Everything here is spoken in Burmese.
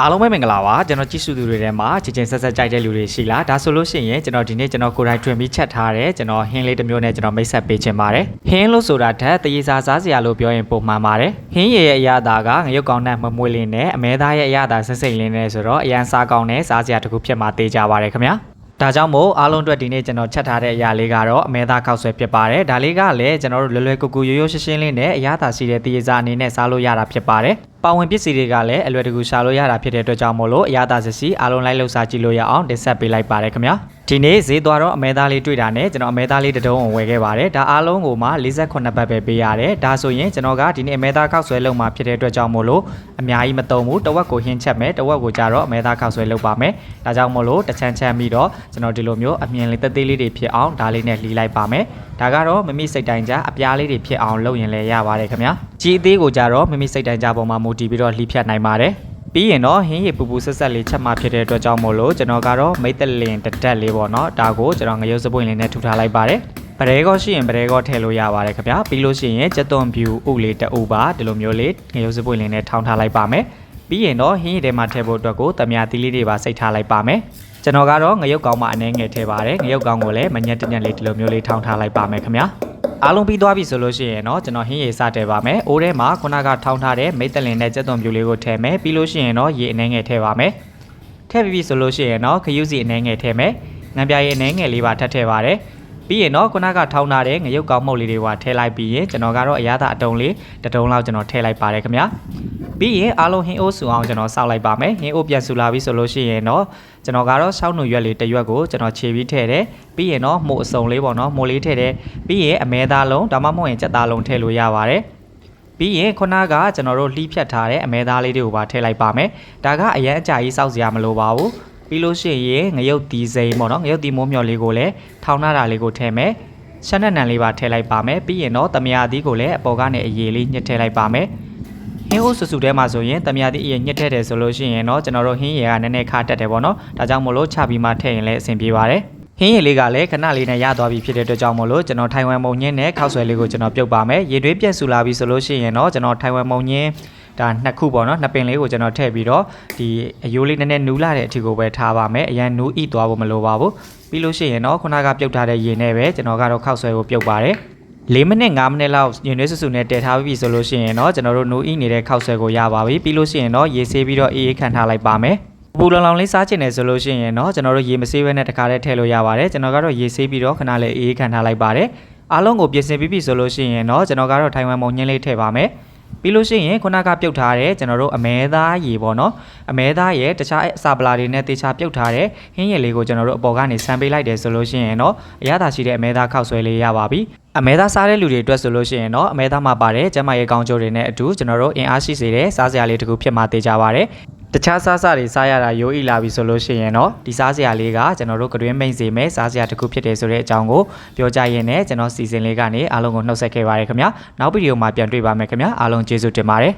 အားလုံးပဲမင်္ဂလာပါကျွန်တော်ကြည့်ရှုသူတွေထဲမှာချစ်ချင်းဆက်ဆက်ကြိုက်တဲ့လူတွေရှိလားဒါဆိုလို့ရှိရင်ကျွန်တော်ဒီနေ့ကျွန်တော်ကိုယ်တိုင်ထွင်ပြီးချက်ထားတယ်ကျွန်တော်ဟင်းလေးတစ်မျိုးနဲ့ကျွန်တော်မိတ်ဆက်ပေးချင်ပါတယ်ဟင်းလို့ဆိုတာထက်တရေစာစားစရာလို့ပြောရင်ပုံမှန်ပါတယ်ဟင်းရည်ရဲ့အရသာကငရုတ်ကောင်းနဲ့မမွေးလင်းနဲ့အမဲသားရဲ့အရသာဆက်စိတ်လင်းနဲ့ဆိုတော့အရန်စားကောင်းနဲ့စားစရာတစ်ခုဖြစ်မှသေးကြပါတယ်ခင်ဗျာဒါကြောင့်မို့အားလုံးအတွက်ဒီနေ့ကျွန်တော်ချက်ထားတဲ့အရာလေးကတော့အမဲသားခောက်ဆွဲဖြစ်ပါတယ်ဒါလေးကလည်းကျွန်တော်တို့လွယ်လွယ်ကူကူရိုးရိုးရှင်းရှင်းလေးနဲ့အရသာရှိတဲ့တရေစာအနေနဲ့စားလို့ရတာဖြစ်ပါတယ်ပါဝင်ပစ္စည်းတွေကလည်းအလွယ်တကူရှာလို့ရတာဖြစ်တဲ့အတွက်ကြောင့်မို့လို့အရသာစစီအားလုံးလိုက်လို့စားကြည့်လို့ရအောင်တင်ဆက်ပေးလိုက်ပါတယ်ခင်ဗျာဒီနေ့ဈေးသွားတော့အမဲသားလေးတွေ့တာနဲ့ကျွန်တော်အမဲသားလေးတစ်တုံးကိုဝယ်ခဲ့ပါတယ်ဒါအားလုံးကိုမှ48ဘတ်ပဲပေးရတယ်ဒါဆိုရင်ကျွန်တော်ကဒီနေ့အမဲသားခောက်ဆွဲလုပ်မှာဖြစ်တဲ့အတွက်ကြောင့်မို့လို့အများကြီးမတုံဘူးတစ်ဝက်ကိုဟင်းချက်မယ်တစ်ဝက်ကိုကြတော့အမဲသားခောက်ဆွဲလုပ်ပါမယ်ဒါကြောင့်မို့လို့တစ်ချမ်းချမ်းပြီးတော့ကျွန်တော်ဒီလိုမျိုးအမြင်လေးတက်သေးလေးတွေဖြစ်အောင်ဒါလေးနဲ့လှီးလိုက်ပါမယ်ဒါကတော့မမိစိတ်တိုင်းကြအပြားလေးတွေဖြစ်အောင်လုပ်ရင်လည်းရပါတယ်ခင်ဗျာကြီးအသေးကိုကြတော့မမိစိတ်တိုင်းကြပေါ်မှာမူတည်ပြီးတော့လှီးဖြတ်နိုင်ပါတယ်ပြီးရင်တော့ဟင်းရည်ပူပူဆက်ဆက်လေးချက်မှဖြစ်တဲ့အတွက်ကြောင့်မို့လို့ကျွန်တော်ကတော့မိတ်သက်လင်တက်တက်လေးပေါ့နော်ဒါကိုကျွန်တော်ငရုတ်စပွင့်လေးနဲ့ထူထားလိုက်ပါတယ်ပရဲကောရှိရင်ပရဲကောထည့်လို့ရပါတယ်ခင်ဗျာပြီးလို့ရှိရင်ကြက်သွန်ဖြူဥလေးတအုပ်ပါဒီလိုမျိုးလေးငရုတ်စပွင့်လေးနဲ့ထောင်းထားလိုက်ပါမယ်ပြီးရင်တော့ဟင်းရည်ထဲမှာထည့်ဖို့အတွက်ကိုတမယာသီးလေးတွေပါစိတ်ထားလိုက်ပါမယ်ကျွန်တော်ကတော့ငရုတ်ကောင်းမှအနှဲငယ်ထည့်ပါတယ်ငရုတ်ကောင်းကိုလည်းမညက်တညက်လေးဒီလိုမျိုးလေးထောင်းထားလိုက်ပါမယ်ခင်ဗျာ အားလုံးပြီးသွားပြီဆိုလို့ရှိရင်တော့ကျွန်တော်ဟင်းရည်စတည်ပါမယ်။အိုးထဲမှာခုနကထောင်းထားတဲ့မိတ်တလင်နဲ့ကြက်သွန်ပြူလေးကိုထည့်မယ်။ပြီးလို့ရှိရင်တော့ရေအနှဲငယ်ထည့်ပါမယ်။ထည့်ပြီးပြီဆိုလို့ရှိရင်တော့ခရုစီအနှဲငယ်ထည့်မယ်။ငံပြားရည်အနှဲငယ်လေးပါထပ်ထည့်ပါတယ်။ပြီးရင်တော့ခုနကထောင်းထားတဲ့ငရုတ်ကောင်းမုတ်လေးတွေပါထည့်လိုက်ပြီးရင်ကျွန်တော်ကတော့အရသာအတုံးလေးတစ်တုံးလောက်ကျွန်တော်ထည့်လိုက်ပါတယ်ခင်ဗျာ။ ပြီးရင်အားလုံးဟင်းအိုးဆူအောင်ကျွန်တော်စောက်လိုက်ပါမယ်။ဟင်းအိုးပြန်ဆူလာပြီဆိုလို့ရှိရင်တော့ကျွန်တော်ကတော့ရှောင်းနုရွက်လေးတစ်ရွက်ကိုကျွန်တော်ခြေပြီးထည့်တယ်။ပြီးရင်တော့မို့အစုံလေးပေါ့နော်မို့လေးထည့်တယ်။ပြီးရင်အမဲသားလုံးဒါမှမဟုတ်ရင်ကြက်သားလုံးထည့်လို့ရပါတယ်။ပြီးရင်ခုနကကျွန်တော်တို့လှီးဖြတ်ထားတဲ့အမဲသားလေးတွေကိုပါထည့်လိုက်ပါမယ်။ဒါကအရင်အကြာကြီးစောက်စရာမလိုပါဘူး။ပြီးလို့ရှိရင်ငရုတ်တီစိမ်းပေါ့နော်ငရုတ်တီမိုးမြော်လေးကိုလည်းထောင်းထားတာလေးကိုထည့်မယ်။ရှမ်းနဲ့နံလေးပါထည့်လိုက်ပါမယ်။ပြီးရင်တော့တမယာသီးကိုလည်းအပေါ်ကနေအရေးလေးညှစ်ထည့်လိုက်ပါမယ်။ ဟင်းအိုးဆူဆူထဲမှာဆိုရင်တမယာသီးအရင်ညှစ်ထည့်တယ်ဆိုလို့ရှိရင်တော့ကျွန်တော်တို့ဟင်းရည်ကနည်းနည်းခါတက်တယ်ပေါ့နော်။ဒါကြောင့်မို့လို့ချပြီးမှထည့်ရင်လည်းအဆင်ပြေပါတယ်။ဟင်းရည်လေးကလည်းခဏလေးနဲ့ရသွားပြီဖြစ်တဲ့အတွက်ကြောင့်မို့လို့ကျွန်တော်ထိုင်ဝမ်မုံညင်းနဲ့ခောက်ဆွဲလေးကိုကျွန်တော်ပြုတ်ပါမယ်ရေတွင်းပြက်ဆူလာပြီဆိုလို့ရှိရင်တော့ကျွန်တော်ထိုင်ဝမ်မုံညင်းဒါနှစ်ခုပေါ့နော်နှစ်ပင်လေးကိုကျွန်တော်ထည့်ပြီးတော့ဒီအယိုးလေးနည်းနည်းနူးလာတဲ့အထိကိုပဲထားပါမယ်အရန်နူးဣသွားဖို့မလိုပါဘူးပြီးလို့ရှိရင်တော့ခုနကပြုတ်ထားတဲ့ရေနဲ့ပဲကျွန်တော်ကတော့ခောက်ဆွဲကိုပြုတ်ပါတယ် ၄မိနစ်5မိနစ်လောက်ညွှန်နှွေးဆူဆူနဲ့တည်ထားပြီဆိုလို့ရှိရင်တော့ကျွန်တော်တို့နူးဣနေတဲ့ခောက်ဆွဲကိုရပါပြီပြီးလို့ရှိရင်တော့ရေဆေးပြီးတော့အေးအေးခံထားလိုက်ပါမယ်ပူလောင်လောင်လေးစားချင်တယ်ဆိုလို့ရှိရင်တော့ကျွန်တော်တို့ရေမဆေးဘဲနဲ့တခါတည်းထည့်လို့ရပါတယ်ကျွန်တော်ကတော့ရေဆေးပြီးတော့ခဏလေးအေးခံထားလိုက်ပါတယ်အားလုံးကိုပြင်ဆင်ပြီးပြီဆိုလို့ရှိရင်တော့ကျွန်တော်ကတော့ထိုင်ဝမ်မုံညင်းလေးထည့်ပါမယ် ပြီးလို့ရှိရင်ခုနကပြုတ်ထားတဲ့ကျွန်တော်တို့အမဲသားရေပေါ့နော်အမဲသားရဲ့တခြားအစာပလာတွေနဲ့တေချာပြုတ်ထားတဲ့ဟင်းရည်လေးကိုကျွန်တော်တို့အပေါ်ကနေဆန်ပေးလိုက်တယ်ဆိုလို့ရှိရင်တော့အရသာရှိတဲ့အမဲသားခောက်ဆွဲလေးရပါပြီအမဲသားစားတဲ့လူတွေအတွက်ဆိုလို့ရှိရင်တော့အမဲသားမှာပါတဲ့ကျန်းမာရေးကောင်းကျိုးတွေနဲ့အတူကျွန်တော်တို့အင်အားရှိစေတဲ့စားစရာလေးတစ်ခုဖြစ်မှသိကြပါရစေ တခြားစားစတွေစားရတာရိုးအိလာပြီဆိုလို့ရှိရင်တော့ဒီစားစရာလေးကကျွန်တော်တို့ကတွင်မိန်စေမဲ့စားစရာတစ်ခုဖြစ်တယ်ဆိုတဲ့အကြောင်းကိုပြောကြရင်းနဲ့ကျွန်တော်စီစဉ်လေးကနေအားလုံးကိုနှုတ်ဆက်ခဲ့ပါရခင်ဗျာနောက်ဗီဒီယိုမှာပြန်တွေ့ပါမယ်ခင်ဗျာအားလုံးကျေးဇူးတင်ပါတယ်